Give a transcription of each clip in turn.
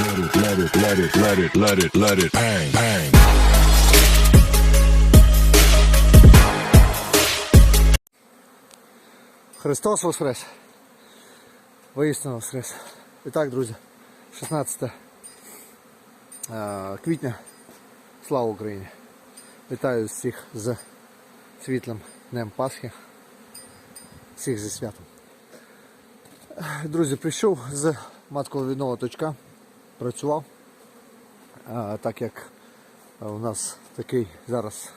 let it, let it, let it. Христос Воскрес! Воістину Воскрес! І так, друзі, 16 е, квітня. Слава Україні! Вітаю всіх з світлим Днем Пасхи. Всіх зі святом. Друзі, прийшов з матковідного точка, працював. Е, Так як у нас такий зараз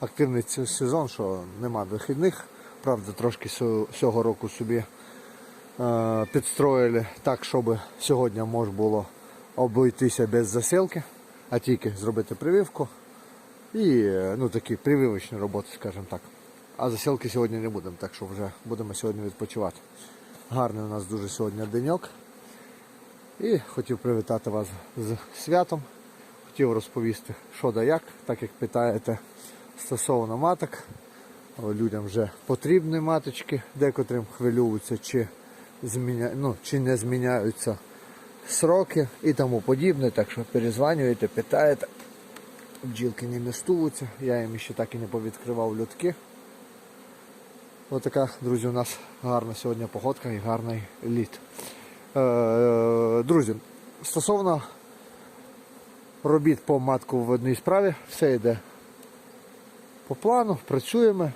активний сезон, що нема вихідних. Правда, трошки цього року собі е, підстроїли так, щоб сьогодні можна було обійтися без засилки, а тільки зробити прививку і е, ну, такі прививочні роботи, скажімо так. А засилки сьогодні не будемо, так що вже будемо сьогодні відпочивати. Гарний у нас дуже сьогодні деньок. І хотів привітати вас з святом. Хотів розповісти, що да як, так як питаєте стосовно маток. Людям вже потрібні маточки, декотрим хвилюються, чи, зміня... ну, чи не зміняються сроки і тому подібне. Так що перезванюєте, питаєте. Бджілки не містуються, я їм ще так і не повідкривав льотки. Така, друзі, у нас гарна сьогодні погодка і гарний літ. Е, друзі, стосовно робіт по матку в одній справі, все йде по плану, працюємо,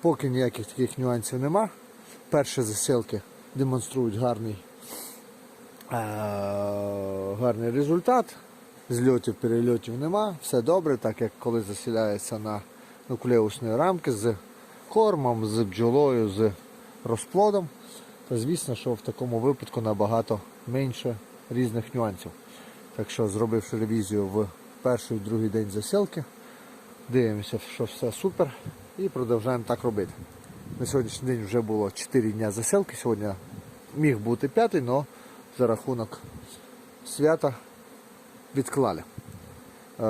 поки ніяких таких нюансів нема. Перші засилки демонструють гарний, е, гарний результат. Зльотів, перельотів нема, все добре, так як коли засіляється на нуклеусні рамки з кормом, з бджолою, з розплодом, то звісно, що в такому випадку набагато менше різних нюансів. Так що, зробивши ревізію в перший і другий день засілки, дивимося, що все супер і продовжуємо так робити. На сьогоднішній день вже було 4 дні засилки, сьогодні міг бути п'ятий, але за рахунок свята відклали. Е,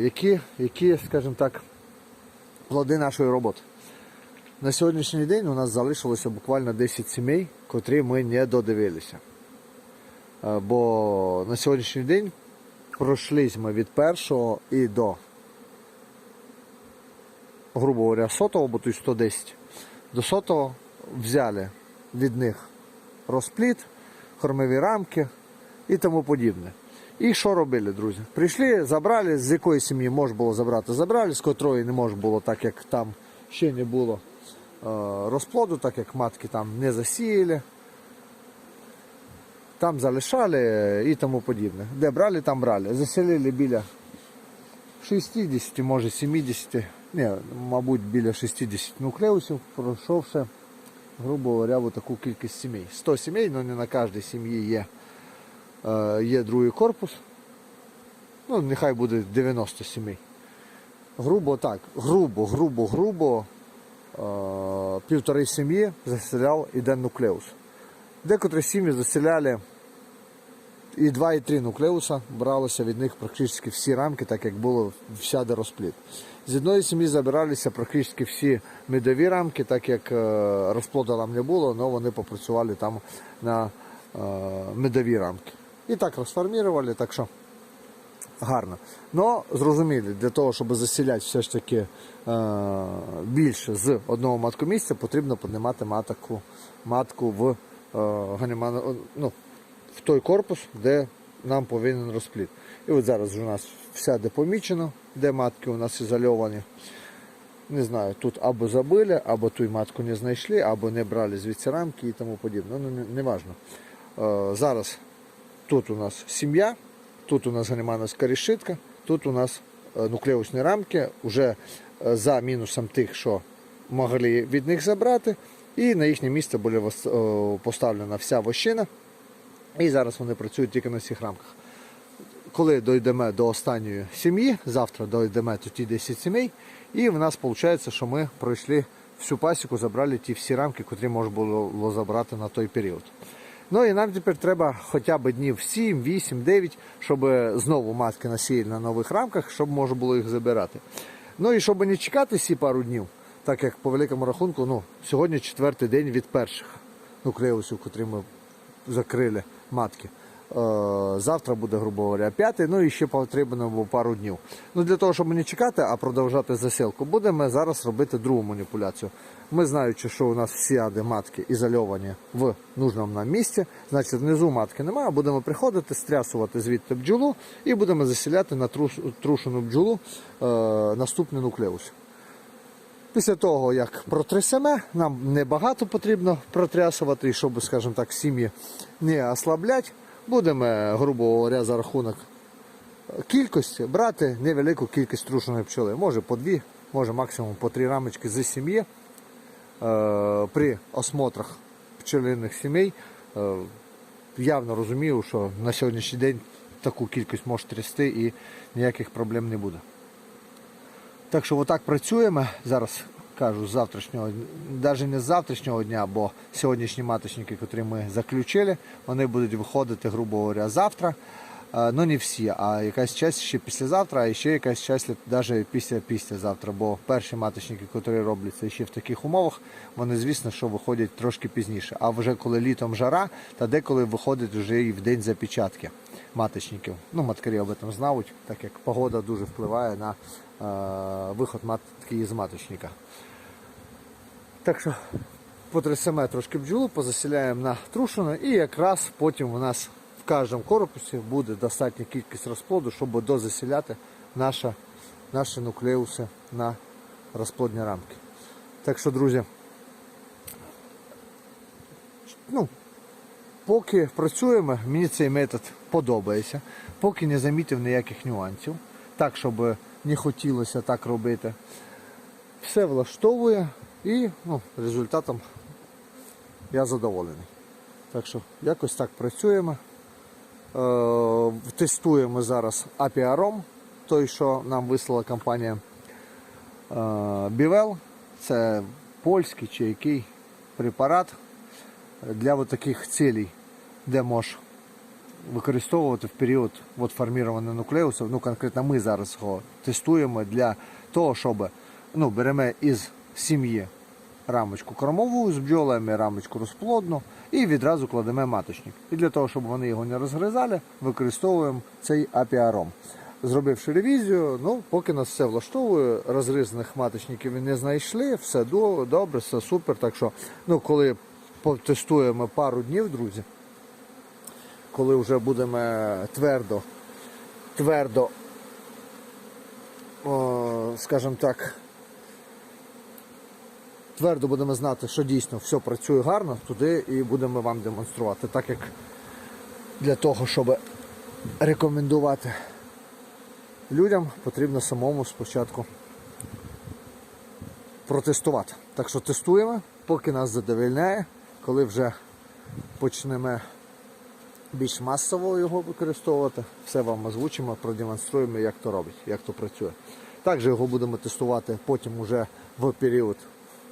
які, які, скажімо так, плоди нашої роботи? На сьогоднішній день у нас залишилося буквально 10 сімей, котрі ми не додивилися. Е, Бо на сьогоднішній день пройшлись ми від першого і до, грубо говоря, сотого, бо тут 110. До сотого взяли від них розпліт, кормові рамки і тому подібне. І що робили, друзі? Прийшли, забрали, з якої сім'ї можна було забрати, забрали, з котрої не можна було, так як там ще не було розплоду, так як матки там не засіяли. Там залишали і тому подібне. Де брали, там брали. Заселили біля 60, може 70, ні, мабуть, біля 60 нуклеусів, пройшовши, грубо говоря, таку кількість сімей. 100 сімей, але не на кожній сім'ї є, е, є другий корпус. Ну, нехай буде 90 сімей. Грубо так, грубо, грубо, грубо, е, півтори сім'ї заселяв один нуклеус. Декотрі сім'ї заселяли і 2, і 3 нуклеуса бралося від них практично всі рамки, так як було всяде розпліт. З одної сім'ї забиралися практично всі медові рамки, так як е, розплоду там не було, але вони попрацювали там на е, медові рамки. І так розформували, так що гарно. Но зрозумілі, для того, щоб засіляти все ж таки е, більше з одного маткомісця, потрібно піднімати матку, матку в, е, ну, в той корпус, де нам повинен розпліт. І от зараз у нас все де помічено, де матки у нас ізольовані. Не знаю, тут або забили, або ту матку не знайшли, або не брали звідси рамки і тому подібне. Ну, не, не важно. Е, зараз тут у нас сім'я, тут у нас ганімановська решітка, тут у нас е, нуклеусні рамки, вже е, за мінусом тих, що могли від них забрати, і на їхнє місце була е, поставлена вся вощина. І зараз вони працюють тільки на цих рамках. Коли дійдемо до останньої сім'ї, завтра дійдемо до ті 10 сімей, і в нас виходить, що ми пройшли всю пасіку, забрали ті всі рамки, котрі можна було забрати на той період. Ну і нам тепер треба хоча б днів 7, 8, 9, щоб знову матки насіяли на нових рамках, щоб можна було їх забирати. Ну і щоб не чекати ці пару днів, так як по великому рахунку, ну, сьогодні четвертий день від перших нуклеусів, котрі ми закрили матки. Завтра буде, грубо говоря, п'ятий, ну і ще потрібно було пару днів. Ну для того, щоб не чекати, а продовжати засилку, будемо зараз робити другу маніпуляцію. Ми знаючи, що у нас всі ади матки ізольовані в нужному нам місці, значить внизу матки немає, будемо приходити, стрясувати звідти бджолу і будемо засіляти на трушену бджолу е, наступний нуклеус. Після того, як протрясемо, нам небагато потрібно протрясувати, і щоб, скажімо так, сім'ї не ослаблять, будемо, грубо говоря, за рахунок кількості брати невелику кількість трушеної пчоли. Може по дві, може максимум по три рамочки з сім'ї. Е, При осмотрах пчелиних сімей е, явно розумію, що на сьогоднішній день таку кількість може трясти і ніяких проблем не буде. Так що отак працюємо. Зараз кажу, завтрашнього, навіть не з завтрашнього дня, бо сьогоднішні маточники, які ми заключили, вони будуть виходити, грубо говоря, завтра. Е, Ну не всі, а якась часть ще післязавтра, а ще якась часть навіть після післязавтра. Бо перші маточники, які робляться ще в таких умовах, вони, звісно, що виходять трошки пізніше. А вже коли літом жара, та деколи виходить вже і в день запечатки маточників. Ну, маткарі об этом знають, так як погода дуже впливає на виход матки із маточника. Так що потрясемо трошки бджолу, позасіляємо на трушину і якраз потім у нас в кожному корпусі буде достатня кількість розплоду, щоб дозасіляти наша, наші нуклеуси на розплодні рамки. Так що, друзі, ну, поки працюємо, мені цей метод подобається, поки не замітив ніяких нюансів, так, щоб не хотілося так робити. Все влаштовує і ну, результатом я задоволений. Так що якось так працюємо. Е, тестуємо зараз апіаром, той, що нам вислала компанія е, Бівел. Це польський чи який препарат для таких цілей, де можеш використовувати в період от формування нуклеусів. Ну, конкретно ми зараз його тестуємо для того, щоб ну, беремо із сім'ї рамочку кормову з бджолами, рамочку розплодну і відразу кладемо маточник. І для того, щоб вони його не розгризали, використовуємо цей апіаром. Зробивши ревізію, ну поки нас все влаштовує, розрізаних маточників не знайшли, все до- добре, все супер. Так що, ну коли потестуємо пару днів, друзі, коли вже будемо твердо, твердо, о, скажімо так, твердо будемо знати, що дійсно все працює гарно, туди і будемо вам демонструвати. Так як для того, щоб рекомендувати людям, потрібно самому спочатку протестувати. Так що тестуємо, поки нас задовольняє, коли вже почнемо більш масово його використовувати, все вам озвучимо, продемонструємо, як то робить, як то працює. Також його будемо тестувати потім уже в період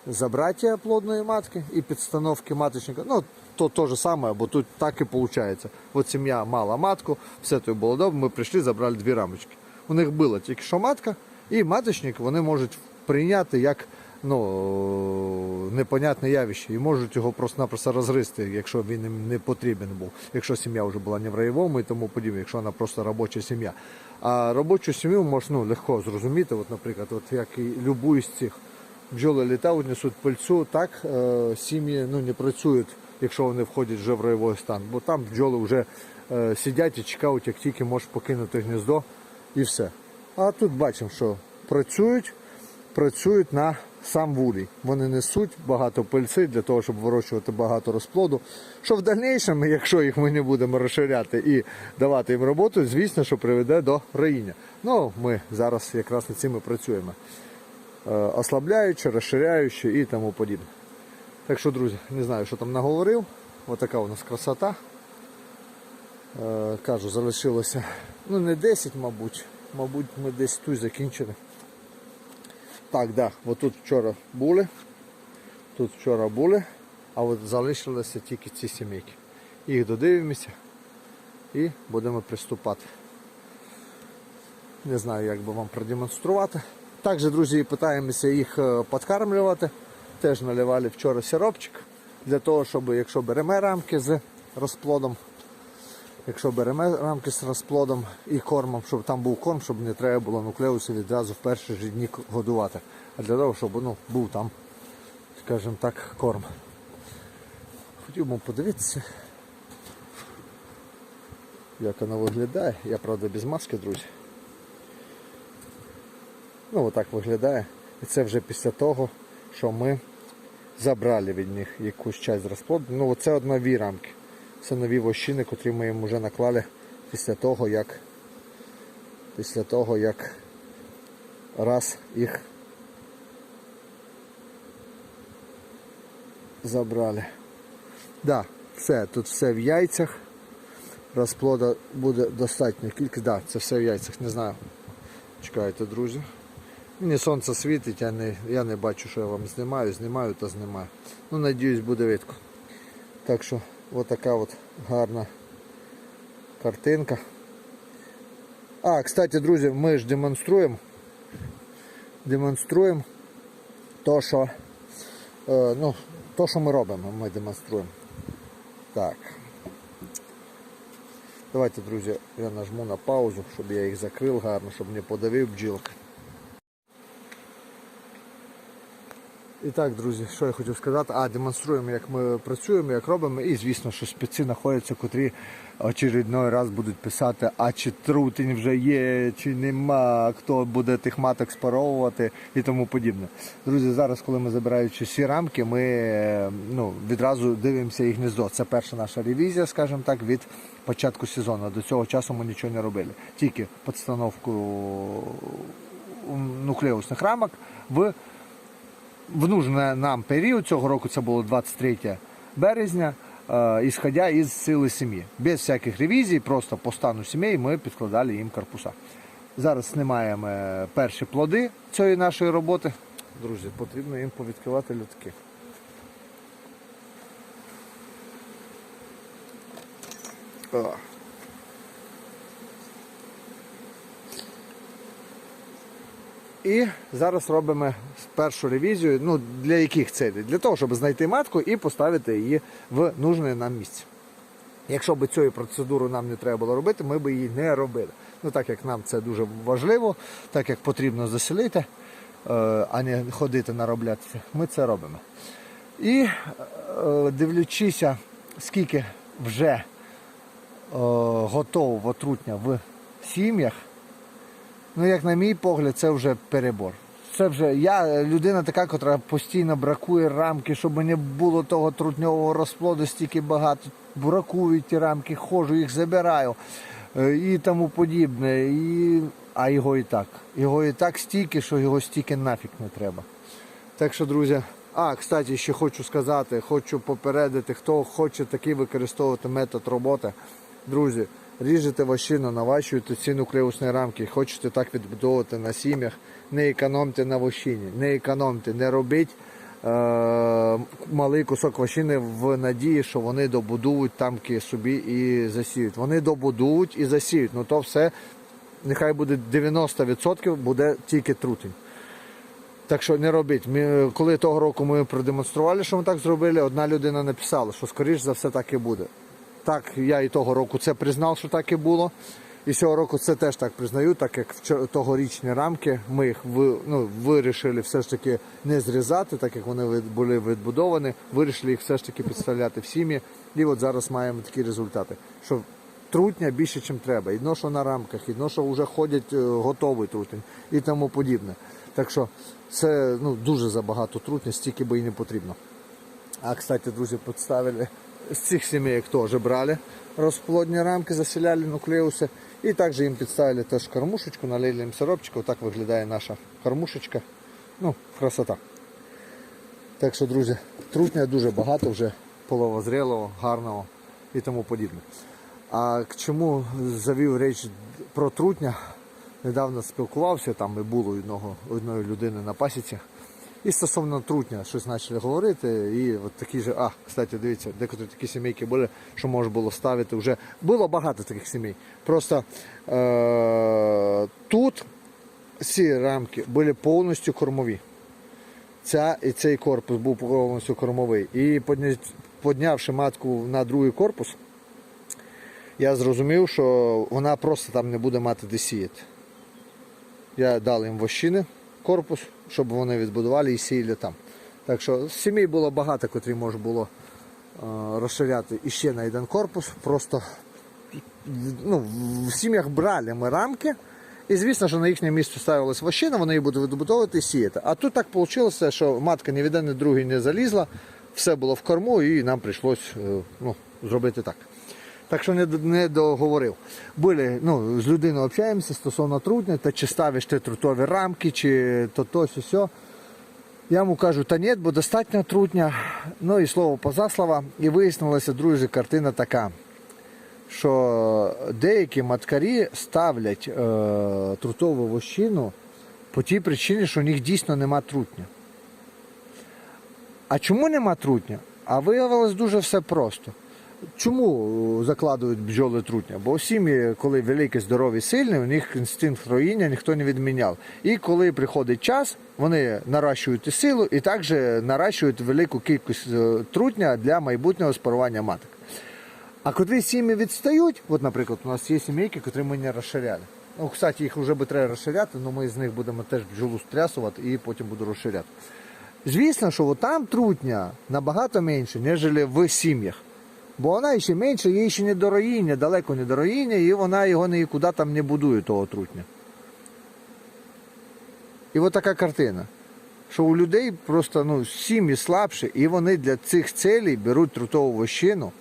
забраття плодної матки і підстановки маточника. Ну, то те же саме, бо тут так і виходить. От сім'я мала матку, все то було добре, ми прийшли, забрали дві рамочки. У них була тільки що матка, і маточник вони можуть прийняти як ну, непонятне явище і можуть його просто-напросто розгризти, якщо він їм не потрібен був, якщо сім'я вже була не в раєвому і тому подібне, якщо вона просто робоча сім'я. А робочу сім'ю можна ну, легко зрозуміти, от, наприклад, от як і любу із цих бджоли літають, несуть пильцю, так е, сім'ї ну, не працюють, якщо вони входять вже в райовий стан, бо там бджоли вже е, сидять і чекають, як тільки можеш покинути гніздо і все. А тут бачимо, що працюють, працюють на сам вулій. Вони несуть багато пильці для того, щоб вирощувати багато розплоду. Що в дальнішому, якщо їх ми не будемо розширяти і давати їм роботу, звісно, що приведе до роїння. Ну, ми зараз якраз над цим і працюємо. Е, Ослабляючи, розширяючи і тому подібне. Так що, друзі, не знаю, що там наговорив. Отака у нас красота. Е, Кажу, залишилося ну не 10, мабуть. Мабуть, ми десь тут закінчили. Так, да, отут вчора були. Тут вчора були, а от залишилися тільки ці сімейки. Їх додивимося і будемо приступати. Не знаю, як би вам продемонструвати. Також, друзі, питаємося їх е, підкармлювати. Теж наливали вчора сиропчик для того, щоб якщо беремо рамки з розплодом, якщо беремо рамки з розплодом і кормом, щоб там був корм, щоб не треба було нуклеуси відразу в перші ж дні годувати. А для того, щоб ну, був там, скажімо так, корм. Хотів би подивитися, як вона виглядає. Я правда без маски, друзі. Ну, отак виглядає. І це вже після того, що ми забрали від них якусь часть розплоду. Ну, це нові рамки. Це нові вощини, котрі ми їм вже наклали після того, як після того, як раз їх забрали. Да, все, тут все в яйцях. Розплода буде достатньо кількість. Да, це все в яйцях, не знаю. Чекайте, друзі. Мені сонце світить, я не, я не бачу, що я вам знімаю, знімаю та знімаю. Ну, надіюсь, буде видко. Так що, отака от гарна картинка. А, кстати, друзі, ми ж демонструємо. Демонструємо то, що, е, ну, то, що ми робимо, ми демонструємо. Так. Давайте, друзі, я нажму на паузу, щоб я їх закрив гарно, щоб не подавив бджілки. І так, друзі, що я хотів сказати, а демонструємо, як ми працюємо, як робимо, і звісно, що спеці знаходяться, котрі очередной раз будуть писати, а чи трутень вже є, чи нема, хто буде тих маток спаровувати і тому подібне. Друзі, зараз, коли ми забираючи всі рамки, ми е, ну, відразу дивимося їх гніздо. Це перша наша ревізія, скажімо так, від початку сезону. До цього часу ми нічого не робили. Тільки підстановку нуклеусних рамок в в нужний нам період цього року це було 23 березня, е, ісходя із сили сім'ї. Без всяких ревізій, просто по стану сімей ми підкладали їм корпуса. Зараз знімаємо е, перші плоди цієї нашої роботи. Друзі, потрібно їм повідкривати льотки. О. І зараз робимо першу ревізію. Ну, для яких цілей? Для того, щоб знайти матку і поставити її в нужне нам місце. Якщо б цієї процедури нам не треба було робити, ми б її не робили. Ну так як нам це дуже важливо, так як потрібно заселити, е, а не ходити нароблятися, ми це робимо. І е, дивлячися, скільки вже е, готового трутня в сім'ях. Ну, як на мій погляд, це вже перебор. Це вже я людина така, котра постійно бракує рамки, щоб не було того трутньового розплоду стільки багато. Бракують ті рамки, ходжу, їх забираю е, і тому подібне. І... А його і так. Його і так стільки, що його стільки нафіг не треба. Так що, друзі, а, кстати, ще хочу сказати, хочу попередити, хто хоче такий використовувати метод роботи. Друзі, ріжете вощину, наващуєте ці нуклеусні рамки, хочете так відбудовувати на сім'ях, не економте на вощині, не економте, не робіть е- малий кусок вощини в надії, що вони добудують тамки собі і засіють. Вони добудують і засіють. Ну то все, нехай буде 90% буде тільки трутень. Так що не робіть. Ми, коли того року ми продемонстрували, що ми так зробили, одна людина написала, що скоріш за все так і буде. Так, я і того року це признав, що так і було. І цього року це теж так признаю, так як тогорічні рамки ми їх ну, вирішили все ж таки не зрізати, так як вони були відбудовані, вирішили їх все ж таки підставляти в сім'ї. І от зараз маємо такі результати. Що трутня більше, ніж треба. Ідно, що на рамках, ідно, що вже ходять е, готовий трутень і тому подібне. Так що це ну, дуже забагато трутня, стільки би і не потрібно. А, кстати, друзі, підставили з цих сімей теж брали розплодні рамки, заселяли нуклеуси. І також їм підставили теж кормушечку, налили їм сиропчика. Отак виглядає наша кормушечка. Ну, красота. Так що, друзі, трутня дуже багато вже половозрілого, гарного і тому подібне. А к чому завів річ про трутня? Недавно спілкувався, там і було одного, одної людини на пасіці. І стосовно трутня щось почали говорити. І от такі ж, а, кстати, дивіться, декотрі такі сімейки були, що можна було ставити вже. Було багато таких сімей. Просто е- тут ці рамки були повністю кормові. Ця і цей корпус був повністю кормовий. І подня- поднявши матку на другий корпус, я зрозумів, що вона просто там не буде мати де сіяти. Я дав їм вощини, корпус, щоб вони відбудували і сіяли там. Так що сімей було багато, котрі можна було е, розширяти іще на один корпус. Просто ну, в сім'ях брали ми рамки. І звісно, що на їхнє місце ставилась вощина, вони її будуть відбудовувати і сіяти. А тут так вийшло, що матка ні в один, ні другий не залізла, все було в корму, і нам прийшлось е, ну, зробити так. Так що не, не договорив. Були, ну, з людиною общаємося стосовно трутня, та чи ставиш ти трутові рамки, чи то то сьо сьо. Я йому кажу, та ні, бо достатньо трутня. Ну і слово позаслова. І вияснилася, друзі, картина така, що деякі маткарі ставлять е, трутову вощину по тій причині, що у них дійсно нема трутня. А чому нема трутня? А виявилось дуже все просто. Чому е, закладують бджоли трутня? Бо сім'ї, коли великі, здорові, сильні, у них інстинкт роїння ніхто не відміняв. І коли приходить час, вони наращують силу і також наращують велику кількість е, трутня для майбутнього спарування маток. А котрі сім'ї відстають, от, наприклад, у нас є сімейки, котрі ми не розширяли. Ну, кстати, їх вже би треба розширяти, але ми з них будемо теж бджолу стрясувати і потім буду розширяти. Звісно, що там трутня набагато менше, ніж в сім'ях. Бо вона ще менше, їй ще не до роїння, далеко не до роїння, і вона його нікуди там не будує, того трутня. І от така картина. Що у людей просто ну, сім'ї слабші, і вони для цих целей беруть трутову вощину,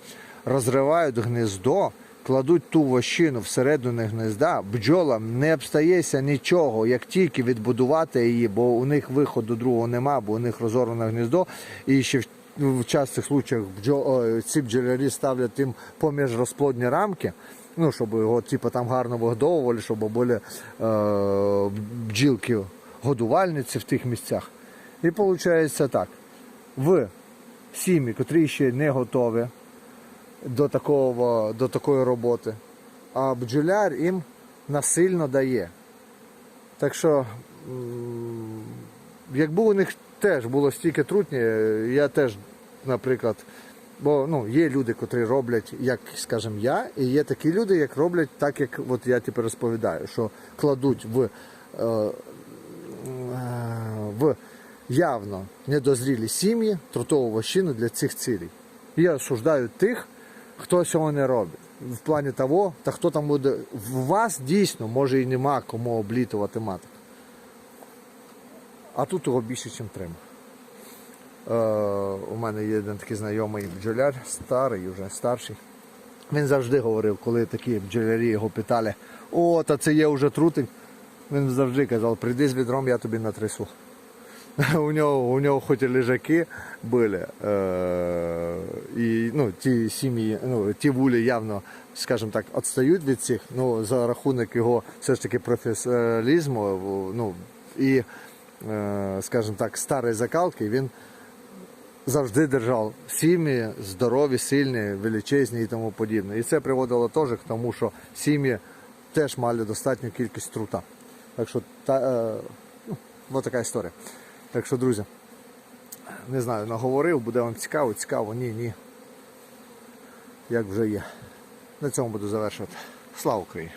розривають гнездо, кладуть ту вощину всередину гнезда, бджолам не обстається нічого, як тільки відбудувати її, бо у них виходу другого нема, бо у них розорване гнездо. І ще в, в частих случаях ці бджолярі ставлять їм поміж розплодні рамки. Ну, щоб його типу, там гарно вигодовували, щоб були е, бджілки годувальниці в тих місцях. І виходить так. В сім'ї, котрі ще не готові до, такого, до такої роботи, а бджоляр їм насильно дає. Так що, якби у них теж було стільки трутні, я теж, наприклад, бо ну, є люди, котрі роблять, як, скажімо, я, і є такі люди, як роблять так, як от я тепер розповідаю, що кладуть в, е, е, в явно недозрілі сім'ї трутову вощину для цих цілей. І я осуждаю тих, хто цього не робить. В плані того, та хто там буде. В вас дійсно може і нема кому облітувати маток. А тут його більше, ніж треба. Е, у мене є один такий знайомий бджоляр, старий, вже старший. Він завжди говорив, коли такі бджолярі його питали, о, та це є вже трутень. Він завжди казав, прийди з відром, я тобі натрясу. У нього, у нього хоч і лежаки були, е, і ну, ті сім'ї, ну, ті вулі явно, скажімо так, відстають від цих, ну, за рахунок його все ж таки професіоналізму, ну, і, скажімо так, старої закалки, він завжди держав сім'ї здорові, сильні, величезні і тому подібне. І це приводило теж к тому, що сім'ї теж мали достатню кількість трута. Так що та, е, ну, така історія. Так що, друзі, не знаю, наговорив, буде вам цікаво, цікаво, ні, ні. Як вже є. На цьому буду завершувати. Слава Україні!